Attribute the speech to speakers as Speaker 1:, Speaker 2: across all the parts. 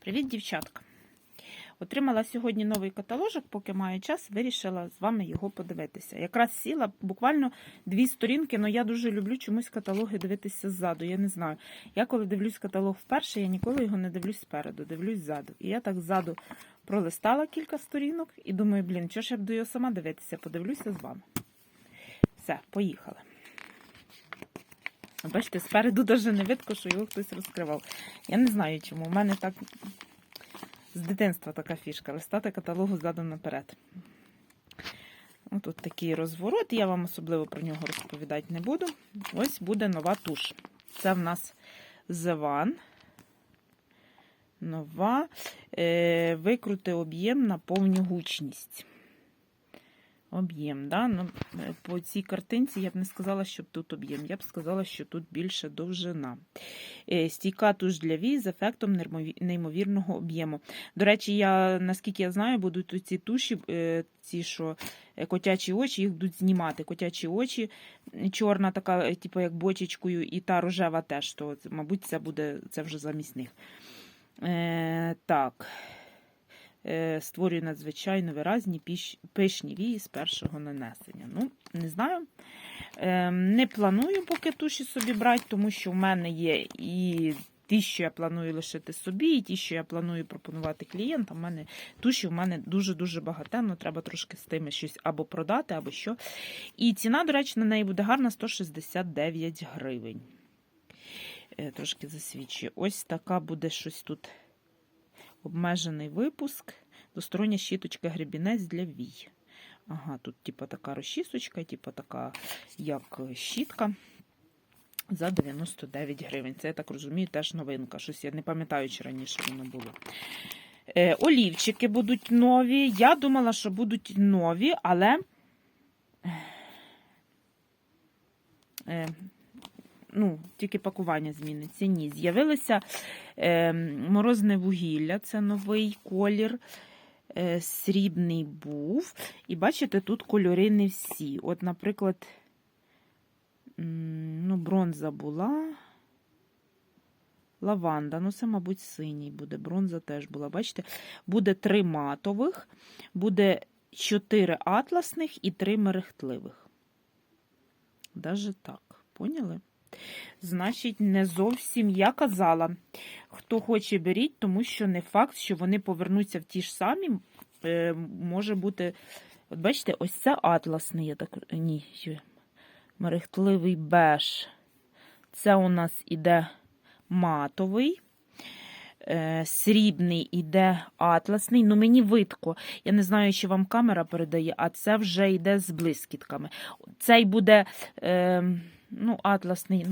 Speaker 1: Привіт, дівчатка! Отримала сьогодні новий каталожок, поки маю час, вирішила з вами його подивитися. Якраз сіла буквально дві сторінки, але я дуже люблю чомусь каталоги дивитися ззаду. Я не знаю. Я коли дивлюсь каталог вперше, я ніколи його не дивлюсь спереду, дивлюсь ззаду. І я так ззаду пролистала кілька сторінок і думаю, блін, чого ж я буду його сама дивитися, подивлюся з вами. Все, поїхали. Бачите, спереду навіть не видко, що його хтось розкривав. Я не знаю чому. У мене так з дитинства така фішка. Листати каталогу задом наперед. Ось тут такий розворот, я вам особливо про нього розповідати не буду. Ось буде нова туш. Це в нас One. Нова. Е, Викрути об'єм на повну гучність. Об'єм, да? ну, е, по цій картинці я б не сказала, що тут об'єм, я б сказала, що тут більше довжина. Е, Стійка туш для вій з ефектом неймовірного об'єму. До речі, я, наскільки я знаю, будуть ці туші, е, ці, що котячі очі, їх будуть знімати. Котячі очі, чорна така, типу як бочечкою, і та рожева теж, то, мабуть, це буде це вже замість них. Е, так. Е, створює надзвичайно виразні пишні вії з першого нанесення. Ну, не знаю. Е, не планую поки туші собі брати, тому що в мене є і ті, що я планую лишити собі, і ті, що я планую пропонувати клієнтам. У мене туші в мене дуже-дуже багатенно. Треба трошки з тими щось або продати, або що. І ціна, до речі, на неї буде гарна 169 гривень. Е, Трошки засвідчує. Ось така буде щось тут обмежений випуск. Двостороння щіточка гребінець для вій. Ага, тут типа така розчісочка, типа така як щітка. За 99 гривень. Це, я так розумію, теж новинка. Щось я не пам'ятаю, чи раніше воно було. Е, олівчики будуть нові. Я думала, що будуть нові, але. Е, ну, тільки пакування зміниться. Ні, з'явилося е, морозне вугілля, це новий колір. Е, срібний був. І бачите, тут кольори не всі. От, наприклад, ну, бронза була. Лаванда, ну це, мабуть, синій буде. Бронза теж була. Бачите, буде три матових, буде чотири атласних і три мерехтливих. Даже так, поняли? Значить, не зовсім я казала. Хто хоче, беріть, тому що не факт, що вони повернуться в ті ж самі. Е, може бути. От бачите, ось це атласний, я так. Ні, мерехтливий беж. Це у нас іде матовий. Е, Срібний іде атласний. Ну, мені видко. Я не знаю, чи вам камера передає, а це вже йде з блискітками. Цей буде. Е, Ну, атласний,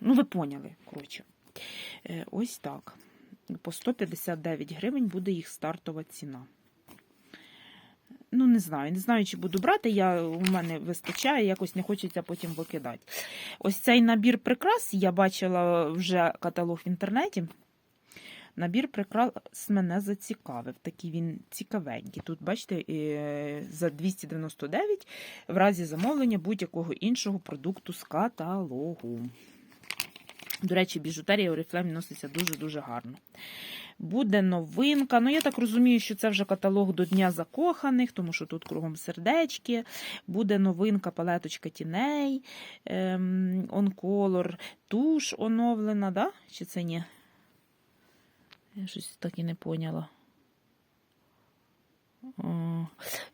Speaker 1: ну ви поняли, коротше. Е, Ось так. По 159 гривень буде їх стартова ціна. Ну, не знаю, не знаю, чи буду брати. Я, У мене вистачає, якось не хочеться потім викидати. Ось цей набір прикрас я бачила вже каталог в інтернеті. Набір прикрас мене зацікавив. Такий він цікавенький. Тут, бачите, е, за 299 в разі замовлення будь-якого іншого продукту з каталогу. До речі, біжутерія Oriflame носиться дуже-дуже гарно. Буде новинка. Ну, я так розумію, що це вже каталог до Дня закоханих, тому що тут кругом сердечки. Буде новинка палеточка тіней, ем, онколор, туш оновлена, да? чи це ні? Я щось так і не поняла.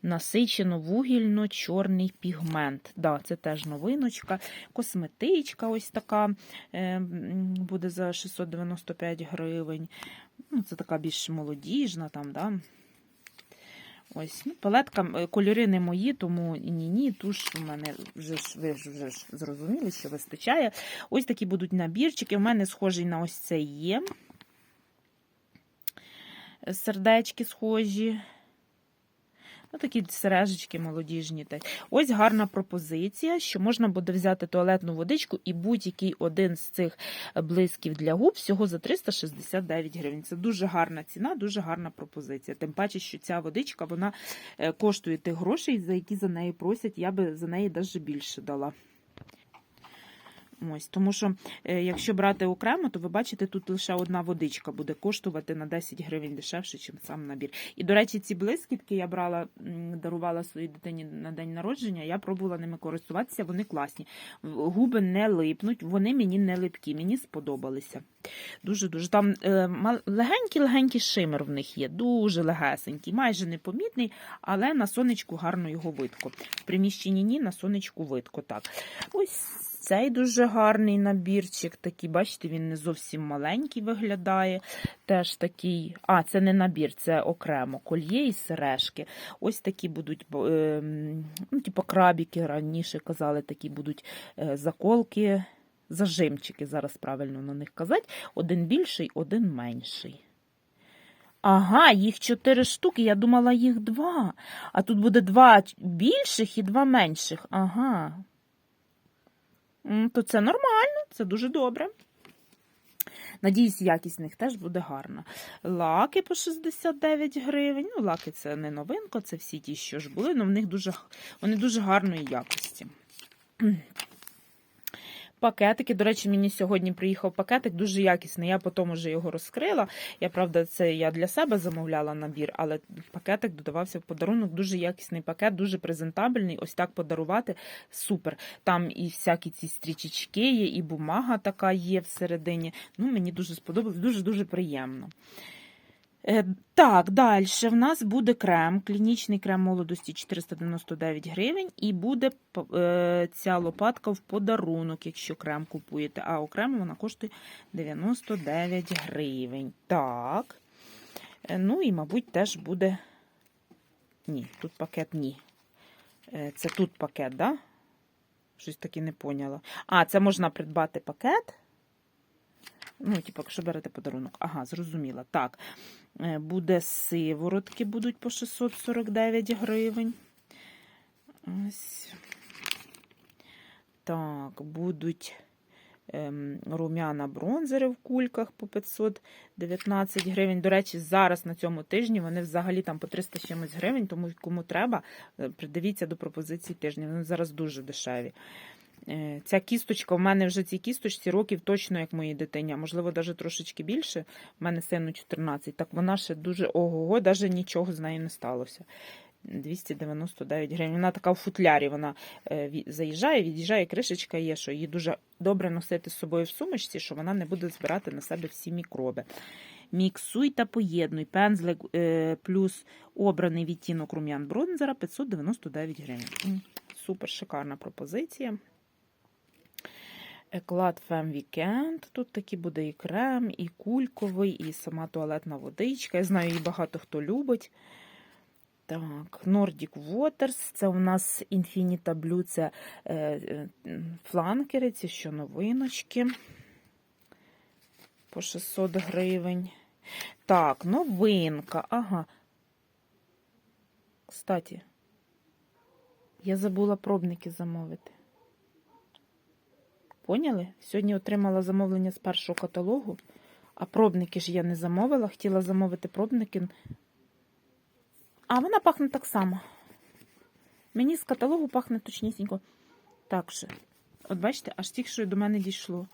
Speaker 1: Насичено вугільно-чорний пігмент. Да, це теж новиночка. Косметичка ось така е, буде за 695 гривень. Ну, Це така більш молодіжна там, да. Ось, ну, палетка, е, кольори не мої, тому ні-ні, туш у мене вже ж, ви вже ж зрозуміли, що вистачає. Ось такі будуть набірчики. У мене схожий на ось цей є сердечки схожі. Ну, такі сережечки молодіжні. Ось гарна пропозиція, що можна буде взяти туалетну водичку і будь-який один з цих блисків для губ всього за 369 гривень. Це дуже гарна ціна, дуже гарна пропозиція. Тим паче, що ця водичка вона е, коштує тих грошей, за які за неї просять. Я би за неї навіть більше дала. Ось, тому що е, якщо брати окремо, то ви бачите, тут лише одна водичка буде коштувати на 10 гривень дешевше, ніж сам набір. І, до речі, ці блискітки я брала, дарувала своїй дитині на день народження, я пробувала ними користуватися, вони класні. Губи не липнуть, вони мені не липкі, мені сподобалися. Дуже-дуже. Там е, легенький-легенький шимер в них є, дуже легесенький, майже непомітний, але на сонечку гарно його видко. В приміщенні ні, на сонечку видко. Так. Ось цей дуже гарний набірчик. Такий, бачите, він не зовсім маленький виглядає. Теж такий. А, це не набір, це окремо кольє і сережки. Ось такі будуть, е, ну, типу крабіки раніше казали, такі будуть е, заколки, зажимчики, зараз правильно на них казати. Один більший, один менший. Ага, їх чотири штуки, я думала, їх два. А тут буде два більших і два менших. Ага. То це нормально, це дуже добре. Надіюсь, якість в них теж буде гарна. Лаки по 69 гривень. Ну, лаки це не новинка, це всі ті, що ж були, але в них дуже, вони дуже гарної якості. Пакетики, до речі, мені сьогодні приїхав пакетик, дуже якісний. Я потім вже його розкрила. Я правда, це я для себе замовляла набір, але пакетик додавався в подарунок. Дуже якісний пакет, дуже презентабельний. Ось так подарувати. Супер. Там і всякі ці стрічечки є, і бумага така є всередині. Ну, мені дуже сподобалось, дуже дуже приємно. Е, Так, далі в нас буде крем, клінічний крем молодості 499 гривень, і буде е, ця лопатка в подарунок, якщо крем купуєте, а окремо вона коштує 99 гривень. Так. Е, Ну і, мабуть, теж буде. Ні, тут пакет ні. Це тут пакет, да? Щось таки не поняла. А, це можна придбати пакет. Ну, типу, якщо берете подарунок. Ага, зрозуміла. Так. Е, Буде сиворотки, будуть по 649 гривень. Ось. Так, будуть ем, рум'яна бронзери в кульках по 519 гривень. До речі, зараз на цьому тижні вони взагалі там по 300 чимось гривень, тому кому треба, е, придивіться до пропозицій тижня. Вони зараз дуже дешеві. Е, Ця кісточка, в мене вже цій кісточці років точно, як моїй дитині, можливо, навіть трошечки більше. В мене сину 14. Так вона ще дуже ого-го, навіть нічого з нею не сталося. 299 гривень. Вона така в футлярі. Вона е, заїжджає, від'їжджає, кришечка є, що її дуже добре носити з собою в сумочці, що вона не буде збирати на себе всі мікроби. Міксуй та поєднуй. Пензлик е, плюс обраний відтінок рум'ян бронзера 599 гривень. Супер шикарна пропозиція. Еклад Фем Вікенд. Тут такий буде і крем, і кульковий, і сама туалетна водичка. Я знаю, її багато хто любить. Так, Nordic Waters. Це у нас Infinita Blue, це е, е, фланкери, ці що новиночки. По 600 гривень. Так, новинка. Ага. Кстати, я забула пробники замовити. Поняли? Сьогодні отримала замовлення з першого каталогу, а пробники ж я не замовила. Хотіла замовити пробники. А вона пахне так само. Мені з каталогу пахне точнісінько. Так же. От бачите, аж тільки що до мене дійшло.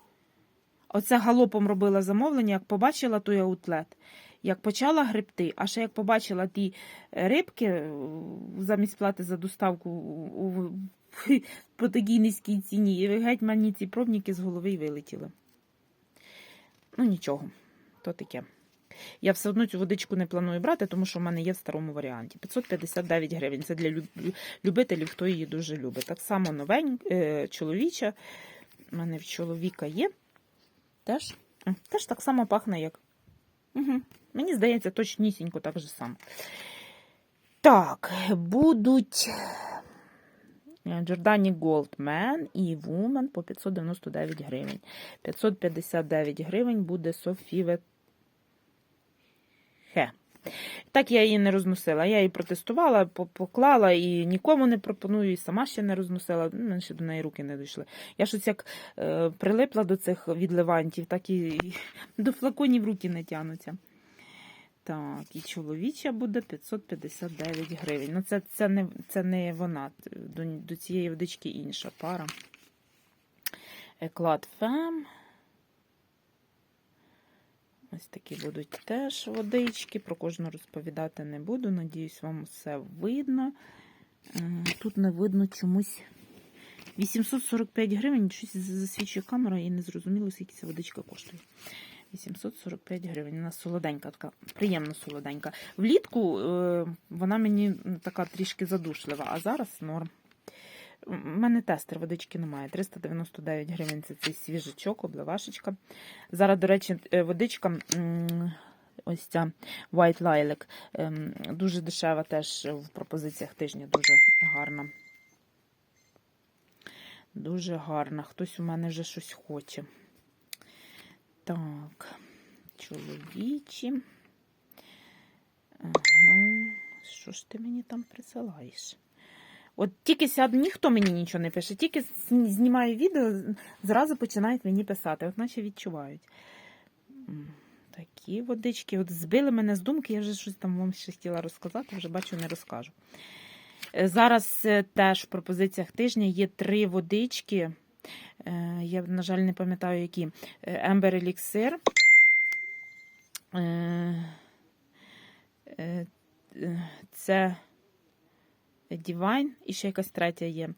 Speaker 1: Оце галопом робила замовлення, як побачила той аутлет. Як почала гребти, а ще як побачила ті рибки е, замість плати за доставку у, по такій низькій ціні, і геть мені ці пробники з голови й вилетіли. Ну, нічого, то таке. Я все одно цю водичку не планую брати, тому що в мене є в старому варіанті. 559 гривень. Це для любителів, хто її дуже любить. Так само новень, е, чоловіча. У мене в чоловіка є. Теж, теж так само пахне, як. Угу. Мені здається, точнісінько так же само. Так, будуть Джордані Goldman і Woman по 599 гривень. 559 гривень буде Софіве Хе. Так я її не розносила. Я її протестувала, поклала і нікому не пропоную, і сама ще не розносила. Ну, мене ще до неї руки не дійшли. Я щось як е, прилипла до цих відливантів, так і, і до флаконів руки не тянуться. Так, і чоловіча буде 559 гривень. Ну, це, це, не, це не вона. До, до цієї водички інша пара. Еклад Фем. Ось такі будуть теж водички. Про кожну розповідати не буду. Надіюсь, вам все видно. Е, Тут не видно чомусь 845 гривень. Щось засвічує камера і не зрозуміло, скільки ця водичка коштує. 845 гривень. Вона солоденька, така приємно солоденька. Влітку е, вона мені така трішки задушлива, а зараз норм. У мене тестер водички немає. 399 гривень це цей свіжачок, обливашечка. Зараз, до речі, е, водичка. Ось ця White Lilac. ем, Дуже дешева теж в пропозиціях тижня, дуже гарна. Дуже гарна. Хтось у мене вже щось хоче. Так, чоловічі. Ага. Що ж ти мені там присилаєш? От тільки сяду, ніхто мені нічого не пише, тільки знімаю відео, зразу починають мені писати, от наче відчувають. Такі водички. От збили мене з думки, я вже щось там вам ще хотіла розказати, вже бачу, не розкажу. Е, Зараз е, теж в пропозиціях тижня є три водички. Е, Я, на жаль, не пам'ятаю, які. Ембер Еліксир. Е, е, Це Divine і ще якась третя є.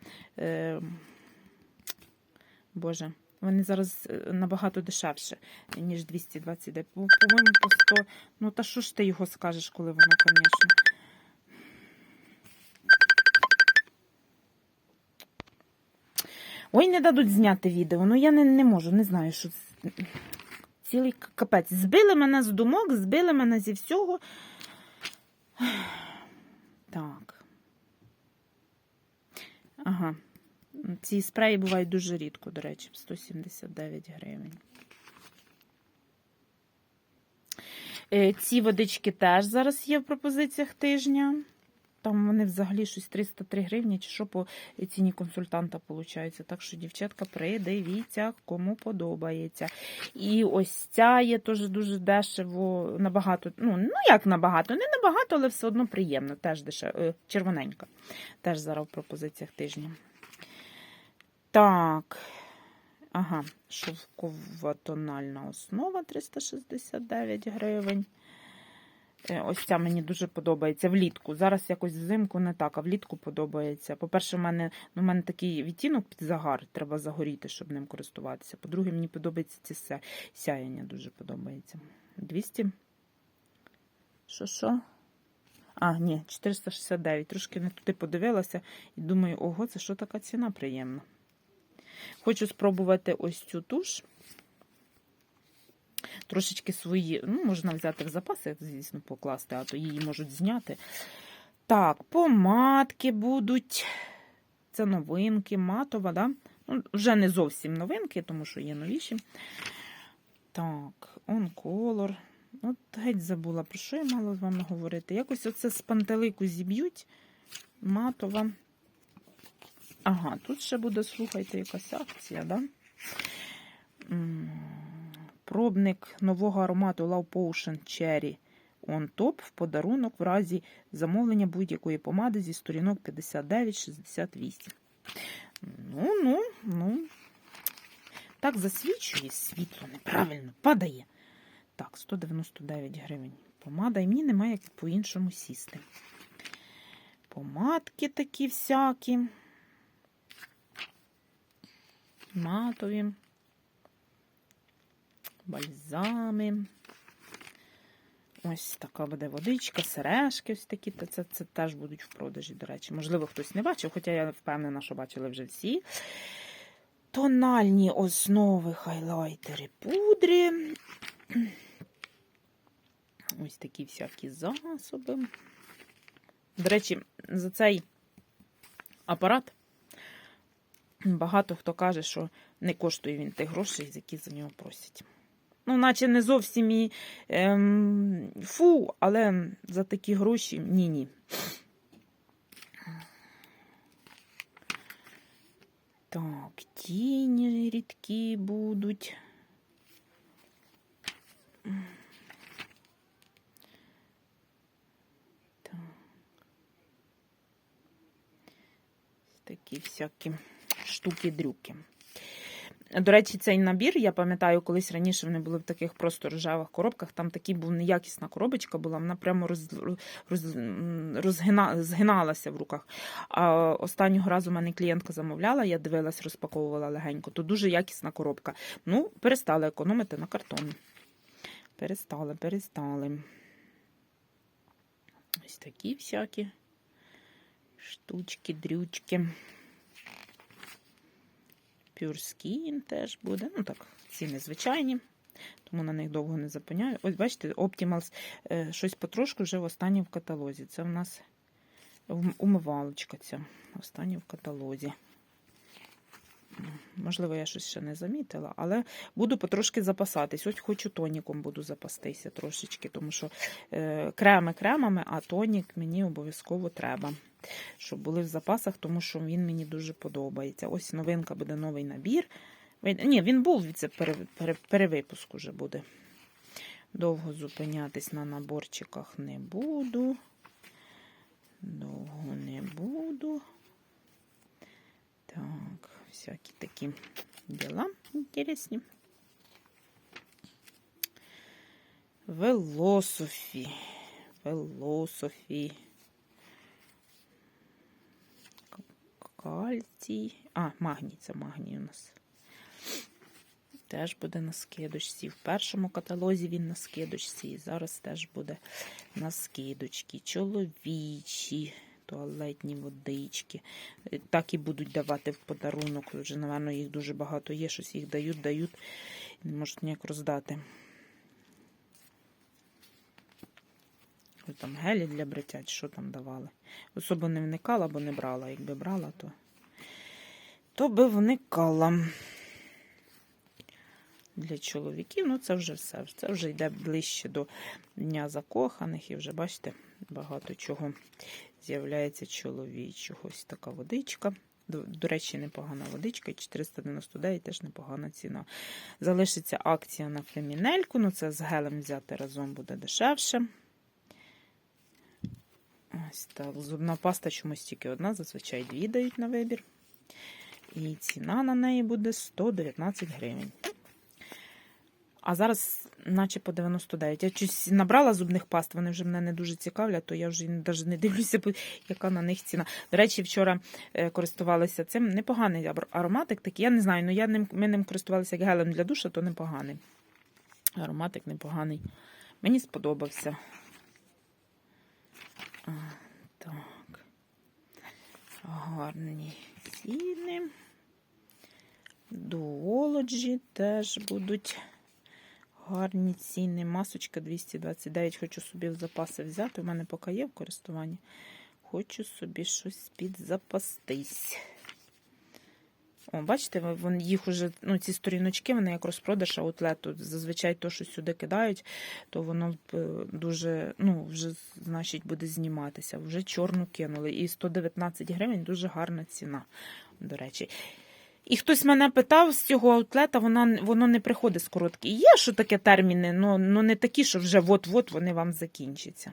Speaker 1: Боже, вони зараз набагато дешевше, ніж 229. По- По-моєму, по 100. Ну, та що ж ти його скажеш, коли воно, звісно. Ой, не дадуть зняти відео. Ну я не, не можу, не знаю, що. Цілий капець. Збили мене з думок, збили мене зі всього. Так. Ага. Ці спреї бувають дуже рідко, до речі, 179 гривень. Е, Ці водички теж зараз є в пропозиціях тижня. Там вони взагалі щось 303 гривні, чи що по ціні консультанта виходить. Так що, дівчатка, придивіться, кому подобається. І ось ця є теж дуже дешево, набагато, ну, ну як набагато, не набагато, але все одно приємно. Теж дешево, е, червоненька. Теж зараз в пропозиціях тижня. Так. Ага, шовкова тональна основа 369 гривень. Е, Ось ця мені дуже подобається влітку. Зараз якось взимку не так, а влітку подобається. По-перше, в мене, ну, в мене такий відтінок під загар, треба загоріти, щоб ним користуватися. По-друге, мені подобається ці ся- сяєння, дуже подобається. 200. Що, що? А, ні, 469. Трошки не туди подивилася і думаю, ого, це що така ціна приємна. Хочу спробувати ось цю туш. Трошечки свої, ну, можна взяти в запаси, звісно, покласти, а то її можуть зняти. Так, помадки будуть. Це новинки, матова, да? Ну, вже не зовсім новинки, тому що є новіші. Так, он колор. От геть забула, про що я мала з вами говорити. Якось оце з пантелику зіб'ють. Матова. Ага, тут ще буде, слухайте, якась акція, да? Пробник нового аромату Love Potion Cherry On Top в подарунок в разі замовлення будь-якої помади зі сторінок 59-68. Ну, ну, ну. Так засвічує світло, неправильно, падає. Так, 199 гривень. Помада, і мені немає як по-іншому сісти. Помадки такі всякі. Матові. Бальзами. Ось така буде водичка, сережки ось такі. Та Це, це теж будуть в продажі, до речі. Можливо, хтось не бачив, хоча я впевнена, що бачили вже всі. Тональні основи, хайлайтери, пудри. Ось такі всякі засоби. До речі, за цей апарат багато хто каже, що не коштує він тих грошей, які за нього просять. Ну, наче не зовсім і ем, фу, але за такі гроші ні-ні. Так, тіні рідкі будуть. Так. Такі всякі штуки-дрюки. До речі, цей набір, я пам'ятаю, колись раніше вони були в таких просто рожевих коробках. Там такий був неякісна коробочка була, вона прямо роз, роз, розгина, згиналася в руках. А останнього разу мене клієнтка замовляла, я дивилась, розпаковувала легенько. То дуже якісна коробка. Ну, перестали економити на картон. Перестали, перестали. Ось такі всякі штучки, дрючки. Пюрскін теж буде. Ну так, ціни звичайні, тому на них довго не зупиняю. Ось, бачите, Optimals е, щось потрошку вже в останній в каталозі. Це в нас умивалочка ця. Останній в каталозі. Можливо, я щось ще не замітила, але буду потрошки запасатись. Ось хочу тоніком буду запастися трошечки, тому що е, креми кремами, а тонік мені обов'язково треба, щоб були в запасах, тому що він мені дуже подобається. Ось новинка буде новий набір. Ні, він був це пере, пере, перевипуск уже буде. Довго зупинятись на наборчиках не буду. Довго не буду. Так, всякі такі діла інтересні. Велософі. Велософі. Кальцій. А, магній, це магній у нас. Теж буде на скидочці. В першому каталозі він на скидочці. І зараз теж буде на скидочці. Чоловічі туалетні водички. Так і будуть давати в подарунок. Вже, напевно, їх дуже багато є. Щось їх дають, дають. Не можуть ніяк роздати. Там гелі для бриття, що там давали. Особо не вникала, бо не брала. Якби брала, то, то би вникала. Для чоловіків, ну це вже все. Це вже йде ближче до Дня закоханих, і вже, бачите, багато чого з'являється чоловічого. Ось така водичка. До, до речі, непогана водичка. 499 теж непогана ціна. Залишиться акція на фемінельку. Ну, це з гелем взяти разом буде дешевше. Ось так. Зубна паста чомусь тільки одна, зазвичай дві дають на вибір. І ціна на неї буде 119 гривень. А зараз, наче по 99. Я щось набрала зубних паст, вони вже мене не дуже цікавлять, то я вже навіть не дивлюся, яка на них ціна. До речі, вчора е, користувалася цим. Непоганий ароматик такий. Я не знаю, ну я ним, ми ним користувалися як гелем для душа, то непоганий. Ароматик непоганий. Мені сподобався. Так. Гарні ціни. Дуолоджі теж будуть гарні ціни. Масочка 229. Хочу собі в запаси взяти. У мене поки є в користуванні. Хочу собі щось підзапастись. О, бачите, вон- їх уже, ну, ці сторіночки, вони як розпродаж аутлету. Зазвичай то, що сюди кидають, то воно е, дуже, ну, вже, значить, буде зніматися. Вже чорну кинули. І 119 гривень дуже гарна ціна, до речі. І хтось мене питав з цього аутлета, вона, воно не приходить з короткі. Є, що таке терміни, але не такі, що вже от-от вони вам закінчаться.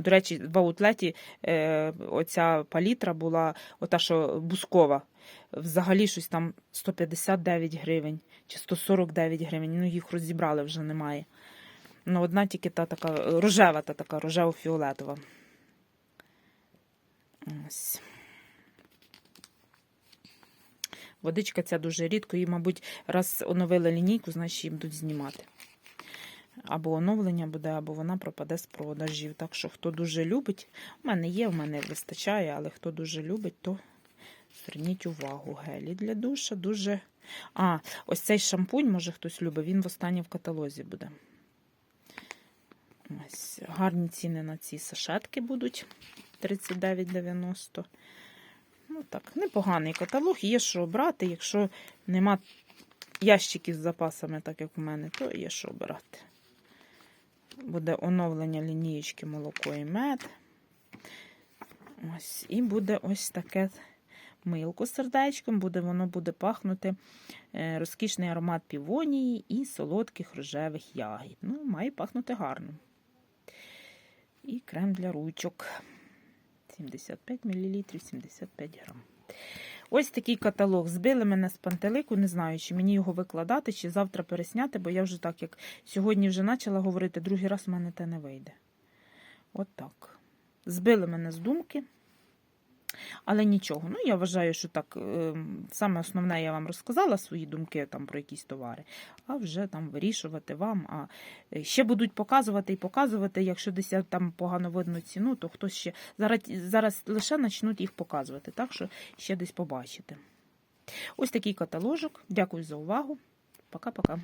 Speaker 1: До речі, в аутлеті е, оця палітра була, ота, що бускова, взагалі щось там 159 гривень чи 149 гривень. Ну, їх розібрали вже немає. Ну, одна тільки та така рожева, та така рожево-фіолетова. Ось. Водичка ця дуже рідко, і, мабуть, раз оновили лінійку, значить її будуть знімати. Або оновлення буде, або вона пропаде з продажів. Так що, хто дуже любить, у мене є, у мене вистачає, але хто дуже любить, то зверніть увагу. Гелі для душа дуже. А, ось цей шампунь, може хтось любить, він в останній в каталозі буде. Ось гарні ціни на ці сашетки будуть 39,90. Ну так, непоганий каталог. Є що обрати. Якщо нема ящиків з запасами, так як у мене, то є що обирати. Буде оновлення лінієчки молоко і мед. Ось, і буде ось таке милко з сердечком. Буде, воно буде пахнути е, розкішний аромат півонії і солодких рожевих ягід. Ну, має пахнути гарно. І крем для ручок. 75 мл, 75 грам. Ось такий каталог. Збили мене з пантелику, не знаю, чи мені його викладати, чи завтра пересняти, бо я вже так, як сьогодні вже почала говорити, другий раз в мене те не вийде. От так. Збили мене з думки. Але нічого. Ну, я вважаю, що так, ем, саме основне я вам розказала свої думки там про якісь товари, а вже там вирішувати вам. А е, ще будуть показувати і показувати. Якщо десь там погано видно ціну, то хтось ще зараз, зараз лише почнуть їх показувати, так що ще десь побачите. Ось такий каталожок. Дякую за увагу. Пока-пока.